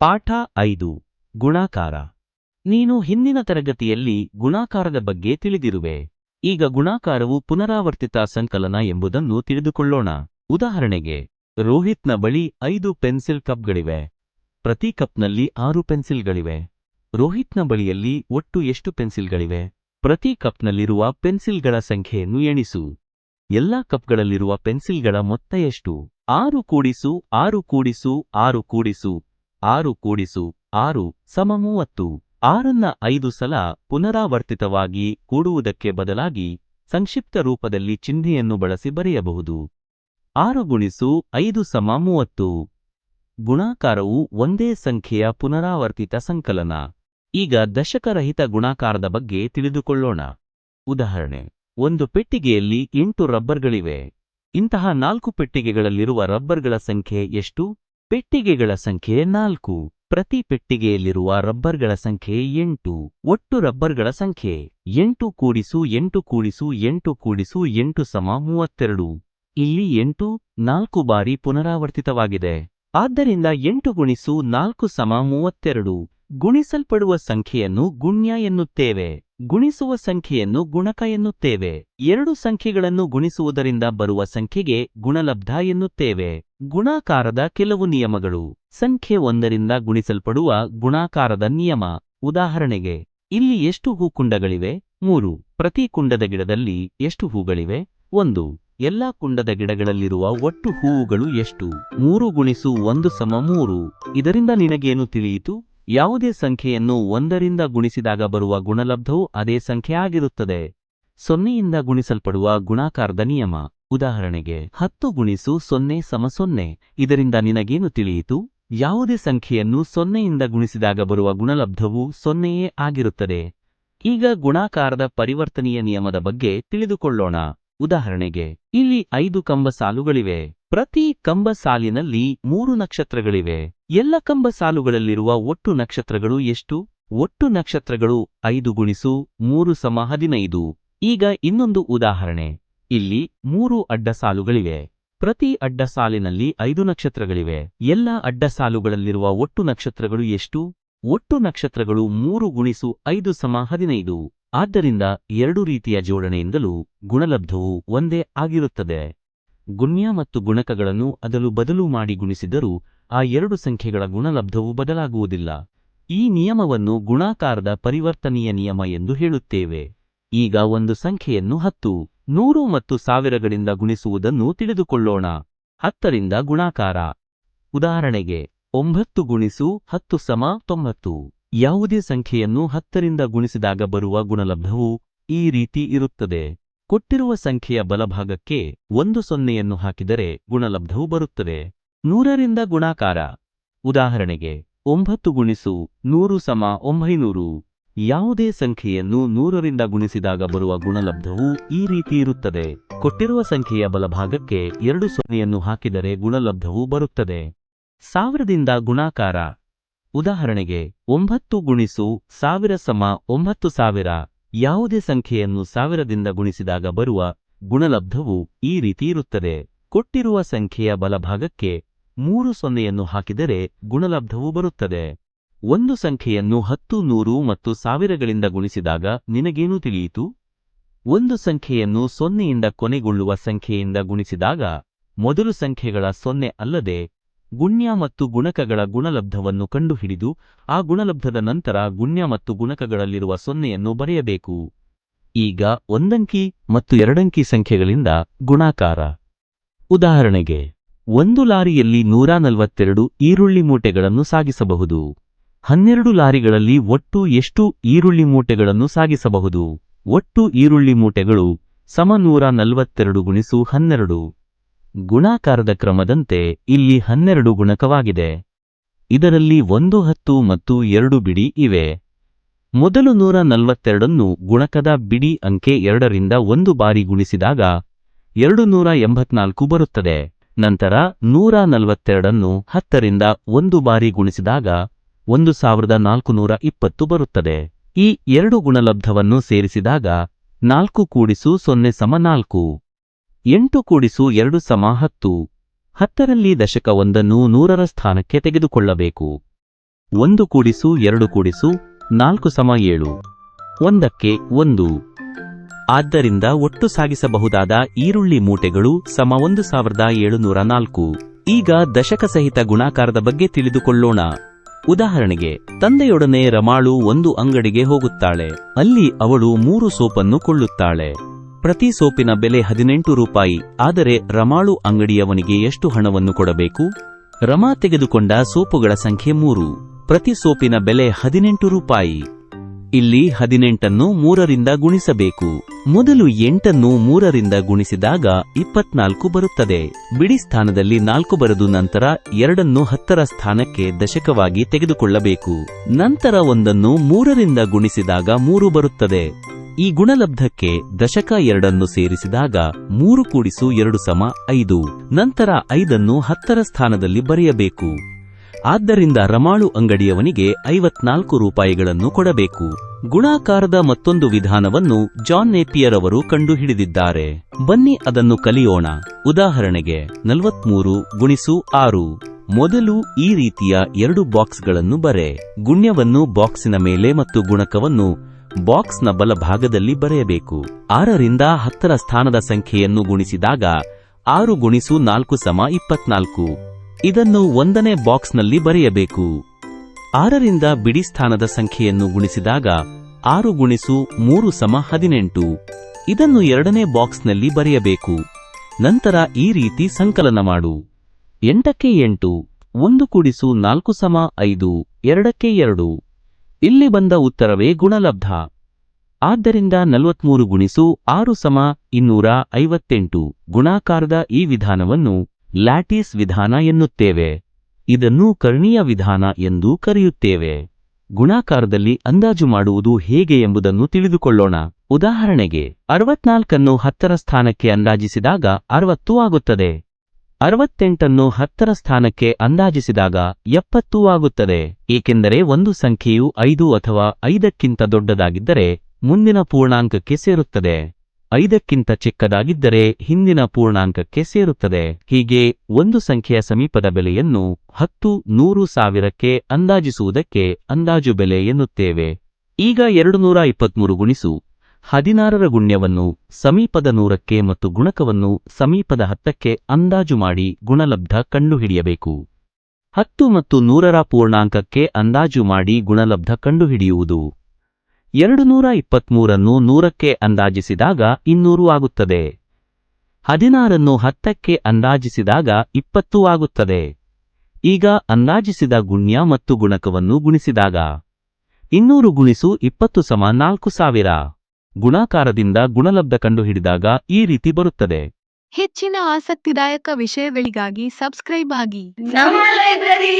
ಪಾಠ ಐದು, ಗುಣಾಕಾರ. ನೀನು ಹಿಂದಿನ ತರಗತಿಯಲ್ಲಿ ಗುಣಾಕಾರದ ಬಗ್ಗೆ ತಿಳಿದಿರುವೆ. ಈಗ ಗುಣಾಕಾರವು ಪುನರಾವರ್ತಿತ ಸಂಕಲನ ಎಂಬುದನ್ನು ತಿಳಿದುಕೊಳ್ಳೋಣ. ಉದಾಹರಣೆಗೆ, ರೋಹಿತ್ನ ಬಳಿ ಐದು ಪೆನ್ಸಿಲ್ ಕಪ್ಗಳಿವೆ. ಪ್ರತಿ ಕಪ್ನಲ್ಲಿ ಆರು ಪೆನ್ಸಿಲ್ಗಳಿವೆ. ರೋಹಿತ್ನ ಬಳಿಯಲ್ಲಿ ಒಟ್ಟು ಎಷ್ಟು ಪೆನ್ಸಿಲ್ಗಳಿವೆ? ಪ್ರತಿ ಕಪ್ನಲ್ಲಿರುವ ಪೆನ್ಸಿಲ್ಗಳ ಸಂಖ್ಯೆಯನ್ನು ಎಣಿಸು. ಎಲ್ಲಾ ಕಪ್ಗಳಲ್ಲಿರುವ ಪೆನ್ಸಿಲ್ಗಳ ಮೊತ್ತ ಎಷ್ಟು? ಆರು ಕೂಡಿಸು ಆರು ಕೂಡಿಸು ಆರು ಕೂಡಿಸು. ಆರು ಕೂಡಿಸು, ಆರು ಸಮ ಮೂವತ್ತು, ಆರನ್ನ ಐದು ಸಲ ಪುನರಾವರ್ತಿತವಾಗಿ ಕೂಡುವುದಕ್ಕೆ ಬದಲಾಗಿ ಸಂಕ್ಷಿಪ್ತ ರೂಪದಲ್ಲಿ ಚಿಹ್ನೆಯನ್ನು ಬಳಸಿ ಬರೆಯಬಹುದು. ಆರು ಗುಣಿಸು, ಐದು ಸಮ ಮೂವತ್ತು. ಗುಣಾಕಾರವು ಒಂದೇ ಸಂಖ್ಯೆಯ ಪುನರಾವರ್ತಿತ ಸಂಕಲನ. ಈಗ ದಶಕರಹಿತ ಗುಣಾಕಾರದ ಬಗ್ಗೆ ತಿಳಿದುಕೊಳ್ಳೋಣ. ಉದಾಹರಣೆ, ಒಂದು ಪೆಟ್ಟಿಗೆಯಲ್ಲಿ ಎಂಟು ರಬ್ಬರ್ಗಳಿವೆ. ಇಂತಹ ನಾಲ್ಕು ಪೆಟ್ಟಿಗೆಗಳಲ್ಲಿರುವ ರಬ್ಬರ್ಗಳ ಸಂಖ್ಯೆ ಎಷ್ಟು? ಪೆಟ್ಟಿಗೆಗಳ ಸಂಖ್ಯೆ ನಾಲ್ಕು. ಪ್ರತಿ ಪೆಟ್ಟಿಗೆಯಲ್ಲಿರುವ ರಬ್ಬರ್ಗಳ ಸಂಖ್ಯೆ ಎಂಟು. ಒಟ್ಟು ರಬ್ಬರ್ಗಳ ಸಂಖ್ಯೆ ಎಂಟು ಕೂಡಿಸು ಎಂಟು ಕೂಡಿಸು ಎಂಟು ಕೂಡಿಸು ಎಂಟು ಸಮ ಮೂವತ್ತೆರಡು. ಇಲ್ಲಿ ಎಂಟು ನಾಲ್ಕು ಬಾರಿ ಪುನರಾವರ್ತಿತವಾಗಿದೆ. ಆದ್ದರಿಂದ ಎಂಟು ಗುಣಿಸು ನಾಲ್ಕು ಸಮ ಮೂವತ್ತೆರಡು. ಗುಣಿಸಲ್ಪಡುವ ಸಂಖ್ಯೆಯನ್ನು ಗುಣ್ಯ ಎನ್ನುತ್ತೇವೆ. ಗುಣಿಸುವ ಸಂಖ್ಯೆಯನ್ನು ಗುಣಕ ಎನ್ನುತ್ತೇವೆ. ಎರಡು ಸಂಖ್ಯೆಗಳನ್ನು ಗುಣಿಸುವುದರಿಂದ ಬರುವ ಸಂಖ್ಯೆಗೆ ಗುಣಲಬ್ಧ ಎನ್ನುತ್ತೇವೆ. ಗುಣಾಕಾರದ ಕೆಲವು ನಿಯಮಗಳು. ಸಂಖ್ಯೆ ಒಂದರಿಂದ ಗುಣಿಸಲ್ಪಡುವ ಗುಣಾಕಾರದ ನಿಯಮ. ಉದಾಹರಣೆಗೆ, ಇಲ್ಲಿ ಎಷ್ಟು ಹೂಕುಂಡಗಳಿವೆ? ಮೂರು. ಪ್ರತಿ ಕುಂಡದ ಗಿಡದಲ್ಲಿ ಎಷ್ಟು ಹೂಗಳಿವೆ? ಒಂದು. ಎಲ್ಲಾ ಕುಂಡದ ಗಿಡಗಳಲ್ಲಿರುವ ಒಟ್ಟು ಹೂವುಗಳು ಎಷ್ಟು? ಮೂರು ಗುಣಿಸು ಒಂದು ಸಮ ಮೂರು. ಇದರಿಂದ ನಿನಗೇನು ತಿಳಿಯಿತು? ಯಾವುದೇ ಸಂಖ್ಯೆಯನ್ನು ಒಂದರಿಂದ ಗುಣಿಸಿದಾಗ ಬರುವ ಗುಣಲಬ್ಧವು ಅದೇ ಸಂಖ್ಯೆ ಆಗಿರುತ್ತದೆ. ಸೊನ್ನೆಯಿಂದ ಗುಣಿಸಲ್ಪಡುವ ಗುಣಾಕಾರದ ನಿಯಮ. ಉದಾಹರಣೆಗೆ, ಹತ್ತು ಗುಣಿಸು ಸೊನ್ನೆ ಸಮ ಸೊನ್ನೆ. ಇದರಿಂದ ನಿನಗೇನು ತಿಳಿಯಿತು? ಯಾವುದೇ ಸಂಖ್ಯೆಯನ್ನು ಸೊನ್ನೆಯಿಂದ ಗುಣಿಸಿದಾಗ ಬರುವ ಗುಣಲಬ್ಧವು ಸೊನ್ನೆಯೇ ಆಗಿರುತ್ತದೆ. ಈಗ ಗುಣಾಕಾರದ ಪರಿವರ್ತನೀಯ ನಿಯಮದ ಬಗ್ಗೆ ತಿಳಿದುಕೊಳ್ಳೋಣ. ಉದಾಹರಣೆಗೆ, ಇಲ್ಲಿ ಐದು ಕಂಬ ಸಾಲುಗಳಿವೆ ಪ್ರತಿ ಕಂಬ ಸಾಲಿನಲ್ಲಿ ಮೂರು ನಕ್ಷತ್ರಗಳಿವೆ. ಎಲ್ಲ ಕಂಬ ಸಾಲುಗಳಲ್ಲಿರುವ ಒಟ್ಟು ನಕ್ಷತ್ರಗಳು ಎಷ್ಟು? ಒಟ್ಟು ನಕ್ಷತ್ರಗಳು ಐದು ಗುಣಿಸು ಮೂರು ಸಮ ಹದಿನೈದು. ಈಗ ಇನ್ನೊಂದು ಉದಾಹರಣೆ. ಇಲ್ಲಿ ಮೂರು ಅಡ್ಡ ಸಾಲುಗಳಿವೆ. ಪ್ರತಿ ಅಡ್ಡ ಸಾಲಿನಲ್ಲಿ ಐದು ನಕ್ಷತ್ರಗಳಿವೆ. ಎಲ್ಲ ಅಡ್ಡ ಸಾಲುಗಳಲ್ಲಿರುವ ಒಟ್ಟು ನಕ್ಷತ್ರಗಳು ಎಷ್ಟು? ಒಟ್ಟು ನಕ್ಷತ್ರಗಳು ಮೂರು ಗುಣಿಸು ಐದು ಸಮ ಹದಿನೈದು. ಆದ್ದರಿಂದ ಎರಡು ರೀತಿಯ ಜೋಡಣೆಯಿಂದಲೂ ಗುಣಲಬ್ಧವು ಒಂದೇ ಆಗಿರುತ್ತದೆ. ಗುಣ್ಯ ಮತ್ತು ಗುಣಕಗಳನ್ನು ಅದಲು ಬದಲು ಮಾಡಿ ಗುಣಿಸಿದರೂ ಆ ಎರಡು ಸಂಖ್ಯೆಗಳ ಗುಣಲಬ್ಧವು ಬದಲಾಗುವುದಿಲ್ಲ. ಈ ನಿಯಮವನ್ನು ಗುಣಾಕಾರದ ಪರಿವರ್ತನೀಯ ನಿಯಮ ಎಂದು ಹೇಳುತ್ತೇವೆ. ಈಗ ಒಂದು ಸಂಖ್ಯೆಯನ್ನು ಹತ್ತು, ನೂರು ಮತ್ತು ಸಾವಿರಗಳಿಂದ ಗುಣಿಸುವುದನ್ನು ತಿಳಿದುಕೊಳ್ಳೋಣ. ಹತ್ತರಿಂದ ಗುಣಾಕಾರ. ಉದಾಹರಣೆಗೆ, ಒಂಬತ್ತು ಗುಣಿಸು ಹತ್ತು ಸಮ ತೊಂಬತ್ತು. ಯಾವುದೇ ಸಂಖ್ಯೆಯನ್ನು ಹತ್ತರಿಂದ ಗುಣಿಸಿದಾಗ ಬರುವ ಗುಣಲಬ್ಧವು ಈ ರೀತಿ ಇರುತ್ತದೆ. ಕೊಟ್ಟಿರುವ ಸಂಖ್ಯೆಯ ಬಲಭಾಗಕ್ಕೆ ಒಂದು ಸೊನ್ನೆಯನ್ನು ಹಾಕಿದರೆ ಗುಣಲಬ್ಧವು ಬರುತ್ತದೆ. ನೂರರಿಂದ ಗುಣಾಕಾರ. ಉದಾಹರಣೆಗೆ, ಒಂಬತ್ತು ಗುಣಿಸು ನೂರು ಸಮ ಒಂಬೈನೂರು. ಯಾವುದೇ ಸಂಖ್ಯೆಯನ್ನು ನೂರರಿಂದ ಗುಣಿಸಿದಾಗ ಬರುವ ಗುಣಲಬ್ಧವು ಈ ರೀತಿ ಇರುತ್ತದೆ. ಕೊಟ್ಟಿರುವ ಸಂಖ್ಯೆಯ ಬಲಭಾಗಕ್ಕೆ ಎರಡು ಸೊನ್ನೆಯನ್ನು ಹಾಕಿದರೆ ಗುಣಲಬ್ಧವು ಬರುತ್ತದೆ. ಸಾವಿರದಿಂದ ಗುಣಾಕಾರ. ಉದಾಹರಣೆಗೆ, ಒಂಬತ್ತು ಗುಣಿಸು ಸಾವಿರ ಸಮ ಒಂಬತ್ತು ಸಾವಿರ. ಯಾವುದೇ ಸಂಖ್ಯೆಯನ್ನು ಸಾವಿರದಿಂದ ಗುಣಿಸಿದಾಗ ಬರುವ ಗುಣಲಬ್ಧವು ಈ ರೀತಿ ಇರುತ್ತದೆ. ಕೊಟ್ಟಿರುವ ಸಂಖ್ಯೆಯ ಬಲಭಾಗಕ್ಕೆ ಮೂರು ಸೊನ್ನೆಯನ್ನು ಹಾಕಿದರೆ ಗುಣಲಬ್ಧವು ಬರುತ್ತದೆ. ಒಂದು ಸಂಖ್ಯೆಯನ್ನು ಹತ್ತು, ನೂರು ಮತ್ತು ಸಾವಿರಗಳಿಂದ ಗುಣಿಸಿದಾಗ ನಿನಗೇನು ತಿಳಿಯಿತು? ಒಂದು ಸಂಖ್ಯೆಯನ್ನು ಸೊನ್ನೆಯಿಂದ ಕೊನೆಗೊಳ್ಳುವ ಸಂಖ್ಯೆಯಿಂದ ಗುಣಿಸಿದಾಗ ಮೊದಲು ಸಂಖ್ಯೆಗಳ ಸೊನ್ನೆ ಅಲ್ಲದೆ ಗುಣ್ಯ ಮತ್ತು ಗುಣಕಗಳ ಗುಣಲಬ್ಧವನ್ನು ಕಂಡುಹಿಡಿದು, ಆ ಗುಣಲಬ್ಧದ ನಂತರ ಗುಣ್ಯ ಮತ್ತು ಗುಣಕಗಳಲ್ಲಿರುವ ಸೊನ್ನೆಯನ್ನು ಬರೆಯಬೇಕು. ಈಗ ಒಂದಂಕಿ ಮತ್ತು ಎರಡಂಕಿ ಸಂಖ್ಯೆಗಳಿಂದ ಗುಣಾಕಾರ. ಉದಾಹರಣೆಗೆ, ಒಂದು ಲಾರಿಯಲ್ಲಿ ನೂರ ನಲವತ್ತೆರಡು ಈರುಳ್ಳಿ ಮೂಟೆಗಳನ್ನು ಸಾಗಿಸಬಹುದು. ಹನ್ನೆರಡು ಲಾರಿಗಳಲ್ಲಿ ಒಟ್ಟು ಎಷ್ಟು ಈರುಳ್ಳಿ ಮೂಟೆಗಳನ್ನು ಸಾಗಿಸಬಹುದು? ಒಟ್ಟು ಈರುಳ್ಳಿ ಮೂಟೆಗಳು ಸಮ ನೂರ ನಲವತ್ತೆರಡು ಗುಣಿಸು ಹನ್ನೆರಡು. ಗುಣಾಕಾರದ ಕ್ರಮದಂತೆ ಇಲ್ಲಿ ಹನ್ನೆರಡು ಗುಣಕವಾಗಿದೆ. ಇದರಲ್ಲಿ ಒಂದು ಹತ್ತು ಮತ್ತು ಎರಡು ಬಿಡಿ ಇವೆ. ಮೊದಲು ನೂರ ನಲವತ್ತೆರಡನ್ನು ಗುಣಕದ ಬಿಡಿ ಅಂಕೆ ಎರಡರಿಂದ ಒಂದು ಬಾರಿ ಗುಣಿಸಿದಾಗ ಎರಡು ನೂರ ಎಂಬತ್ನಾಲ್ಕು ಬರುತ್ತದೆ. ನಂತರ ನೂರ ನಲವತ್ತೆರಡನ್ನು ಹತ್ತರಿಂದ ಒಂದು ಬಾರಿ ಗುಣಿಸಿದಾಗ ಒಂದು ಸಾವಿರದ ನಾಲ್ಕುನೂರ ಇಪ್ಪತ್ತು ಬರುತ್ತದೆ. ಈ ಎರಡು ಗುಣಲಬ್ಧವನ್ನು ಸೇರಿಸಿದಾಗ ನಾಲ್ಕು ಕೂಡಿಸು ಸೊನ್ನೆ ಸಮ ನಾಲ್ಕು. ಎಂಟು ಕೂಡಿಸು ಎರಡು ಸಮ ಹತ್ತು. ಹತ್ತರಲ್ಲಿ ದಶಕ ಒಂದನ್ನು ನೂರರ ಸ್ಥಾನಕ್ಕೆ ತೆಗೆದುಕೊಳ್ಳಬೇಕು. ಒಂದು ಕೂಡಿಸು, ಎರಡು ಕೂಡಿಸು, ನಾಲ್ಕು ಸಮ ಏಳು. ಒಂದಕ್ಕೆ ಒಂದು. ಆದ್ದರಿಂದ ಒಟ್ಟು ಸಾಗಿಸಬಹುದಾದ ಈರುಳ್ಳಿ ಮೂಟೆಗಳು ಸಮ ಒಂದು ಸಾವಿರದ ಏಳುನೂರ ನಾಲ್ಕು. ಈಗ ದಶಕ ಸಹಿತ ಗುಣಾಕಾರದ ಬಗ್ಗೆ ತಿಳಿದುಕೊಳ್ಳೋಣ. ಉದಾಹರಣೆಗೆ, ತಂದೆಯೊಡನೆ ರಮಾಳು ಒಂದು ಅಂಗಡಿಗೆ ಹೋಗುತ್ತಾಳೆ. ಅಲ್ಲಿ ಅವಳು ಮೂರು ಸೋಪನ್ನು ಕೊಳ್ಳುತ್ತಾಳೆ. ಪ್ರತಿ ಸೋಪಿನ ಬೆಲೆ ಹದಿನೆಂಟು ರೂಪಾಯಿ. ಆದರೆ ರಮಾಳು ಅಂಗಡಿಯವನಿಗೆ ಎಷ್ಟು ಹಣವನ್ನು ಕೊಡಬೇಕು? ರಮಾ ತೆಗೆದುಕೊಂಡ ಸೋಪುಗಳ ಸಂಖ್ಯೆ ಮೂರು. ಪ್ರತಿ ಸೋಪಿನ ಬೆಲೆ ಹದಿನೆಂಟು ರೂಪಾಯಿ. ಇಲ್ಲಿ ಹದಿನೆಂಟನ್ನು ಮೂರರಿಂದ ಗುಣಿಸಬೇಕು. ಮೊದಲು ಎಂಟನ್ನು ಮೂರರಿಂದ ಗುಣಿಸಿದಾಗ ಇಪ್ಪತ್ನಾಲ್ಕು ಬರುತ್ತದೆ. ಬಿಡಿ ಸ್ಥಾನದಲ್ಲಿ ನಾಲ್ಕು ಬರೆದು ನಂತರ ಎರಡನ್ನು ಹತ್ತರ ಸ್ಥಾನಕ್ಕೆ ದಶಕವಾಗಿ ತೆಗೆದುಕೊಳ್ಳಬೇಕು. ನಂತರ ಒಂದನ್ನು ಮೂರರಿಂದ ಗುಣಿಸಿದಾಗ ಮೂರು ಬರುತ್ತದೆ. ಈ ಗುಣಲಬ್ಧಕ್ಕೆ ದಶಕ ಎರಡನ್ನು ಸೇರಿಸಿದಾಗ ಮೂರು ಕೂಡಿಸು ಎರಡು ಸಮ ಐದು. ನಂತರ ಐದನ್ನು ಹತ್ತರ ಸ್ಥಾನದಲ್ಲಿ ಬರೆಯಬೇಕು. ಆದ್ದರಿಂದ ರಮಾಳು ಅಂಗಡಿಯವನಿಗೆ ಐವತ್ನಾಲ್ಕು ರೂಪಾಯಿಗಳನ್ನು ಕೊಡಬೇಕು. ಗುಣಾಕಾರದ ಮತ್ತೊಂದು ವಿಧಾನವನ್ನು ಜಾನ್ ನೇಪಿಯರ್ ಅವರು ಕಂಡುಹಿಡಿದಿದ್ದಾರೆ. ಬನ್ನಿ ಅದನ್ನು ಕಲಿಯೋಣ. ಉದಾಹರಣೆಗೆ ನಲವತ್ಮೂರು ಗುಣಿಸು ಆರು. ಮೊದಲು ಈ ರೀತಿಯ ಎರಡು ಬಾಕ್ಸ್ಗಳನ್ನು ಬರೆ. ಗುಣ್ಯವನ್ನು ಬಾಕ್ಸಿನ ಮೇಲೆ ಮತ್ತು ಗುಣಕವನ್ನು ಬಾಕ್ಸ್ನ ಬಲಭಾಗದಲ್ಲಿ ಬರೆಯಬೇಕು. ಆರರಿಂದ ಹತ್ತರ ಸ್ಥಾನದ ಸಂಖ್ಯೆಯನ್ನು ಗುಣಿಸಿದಾಗ ಆರು ಗುಣಿಸು ನಾಲ್ಕು ಸಮ ಇಪ್ಪತ್ನಾಲ್ಕು. ಇದನ್ನು ಒಂದನೇ ಬಾಕ್ಸ್ನಲ್ಲಿ ಬರೆಯಬೇಕು. ಆರರಿಂದ ಬಿಡಿ ಸ್ಥಾನದ ಸಂಖ್ಯೆಯನ್ನು ಗುಣಿಸಿದಾಗ ಆರು ಗುಣಿಸು ಮೂರು ಸಮ ಹದಿನೆಂಟು. ಇದನ್ನು ಎರಡನೇ ಬಾಕ್ಸ್ನಲ್ಲಿ ಬರೆಯಬೇಕು. ನಂತರ ಈ ರೀತಿ ಸಂಕಲನ ಮಾಡು. ಎಂಟಕ್ಕೆ ಎಂಟು, ಒಂದು ಕೂಡಿಸು ನಾಲ್ಕು ಸಮ ಐದು, ಎರಡಕ್ಕೆ ಎರಡು. ಇಲ್ಲಿ ಬಂದ ಉತ್ತರವೇ ಗುಣಲಬ್ಧ. ಆದ್ದರಿಂದ ನಲವತ್ಮೂರು ಗುಣಿಸು ಆರು ಸಮ ಇನ್ನೂರ ಐವತ್ತೆಂಟು ಗುಣಾಕಾರದ ಈ ವಿಧಾನವನ್ನು ಲ್ಯಾಟಿಸ್ ವಿಧಾನ ಎನ್ನುತ್ತೇವೆ. ಇದನ್ನು ಕರ್ಣೀಯ ವಿಧಾನ ಎಂದು ಕರೆಯುತ್ತೇವೆ. ಗುಣಾಕಾರದಲ್ಲಿ ಅಂದಾಜು ಮಾಡುವುದು ಹೇಗೆ ಎಂಬುದನ್ನು ತಿಳಿದುಕೊಳ್ಳೋಣ. ಉದಾಹರಣೆಗೆ, ಅರವತ್ನಾಲ್ಕನ್ನು ಹತ್ತರ ಸ್ಥಾನಕ್ಕೆ ಅಂದಾಜಿಸಿದಾಗ ಅರವತ್ತು ಆಗುತ್ತದೆ. ಅರವತ್ತೆಂಟನ್ನು ಹತ್ತರ ಸ್ಥಾನಕ್ಕೆ ಅಂದಾಜಿಸಿದಾಗ ಎಪ್ಪತ್ತು ಆಗುತ್ತದೆ. ಏಕೆಂದರೆ ಒಂದು ಸಂಖ್ಯೆಯು ಐದು ಅಥವಾ ಐದಕ್ಕಿಂತ ದೊಡ್ಡದಾಗಿದ್ದರೆ ಮುಂದಿನ ಪೂರ್ಣಾಂಕಕ್ಕೆ ಸೇರುತ್ತದೆ. ಐದಕ್ಕಿಂತ ಚಿಕ್ಕದಾಗಿದ್ದರೆ ಹಿಂದಿನ ಪೂರ್ಣಾಂಕಕ್ಕೆ ಸೇರುತ್ತದೆ. ಹೀಗೆ ಒಂದು ಸಂಖ್ಯೆಯ ಸಮೀಪದ ಬೆಲೆಯನ್ನು ಹತ್ತು, ನೂರು ಸಾವಿರಕ್ಕೆ ಅಂದಾಜಿಸುವುದಕ್ಕೆ ಅಂದಾಜು ಬೆಲೆ ಎನ್ನುತ್ತೇವೆ. ಈಗ ಎರಡು ನೂರ ಇಪ್ಪತ್ಮೂರು ಗುಣಿಸು. ಹದಿನಾರರ ಗುಣ್ಯವನ್ನು ಸಮೀಪದ ನೂರಕ್ಕೆ ಮತ್ತು ಗುಣಕವನ್ನು ಸಮೀಪದ ಹತ್ತಕ್ಕೆ ಅಂದಾಜು ಮಾಡಿ ಗುಣಲಬ್ಧ ಕಂಡುಹಿಡಿಯಬೇಕು. ಹತ್ತು ಮತ್ತು ನೂರರ ಪೂರ್ಣಾಂಕಕ್ಕೆ ಅಂದಾಜು ಮಾಡಿ ಗುಣಲಬ್ಧ ಕಂಡುಹಿಡಿಯುವುದು. ಎರಡು ನೂರ ಇಪ್ಪತ್ಮೂರನ್ನು ನೂರಕ್ಕೆ ಅಂದಾಜಿಸಿದಾಗ ಇನ್ನೂರು ಆಗುತ್ತದೆ. ಹದಿನಾರನ್ನು ಹತ್ತಕ್ಕೆ ಅಂದಾಜಿಸಿದಾಗ ಇಪ್ಪತ್ತು ಆಗುತ್ತದೆ. ಈಗ ಅಂದಾಜಿಸಿದ ಗುಣ್ಯ ಮತ್ತು ಗುಣಕವನ್ನು ಗುಣಿಸಿದಾಗ. ಇನ್ನೂರು ಗುಣಿಸು ಇಪ್ಪತ್ತು ಸಮ ನಾಲ್ಕು ಸಾವಿರ. ಗುಣಾಕಾರದಿಂದ ಗುಣಲಬ್ಧ ಕಂಡುಹಿಡಿದಾಗ ಈ ರೀತಿ ಬರುತ್ತದೆ. ಹೆಚ್ಚಿನ ಆಸಕ್ತಿದಾಯಕ ವಿಷಯಗಳಿಗಾಗಿ ಸಬ್ಸ್ಕ್ರೈಬ್ ಆಗಿ. ನಮ್ಮ ಲೈಬ್ರರಿ!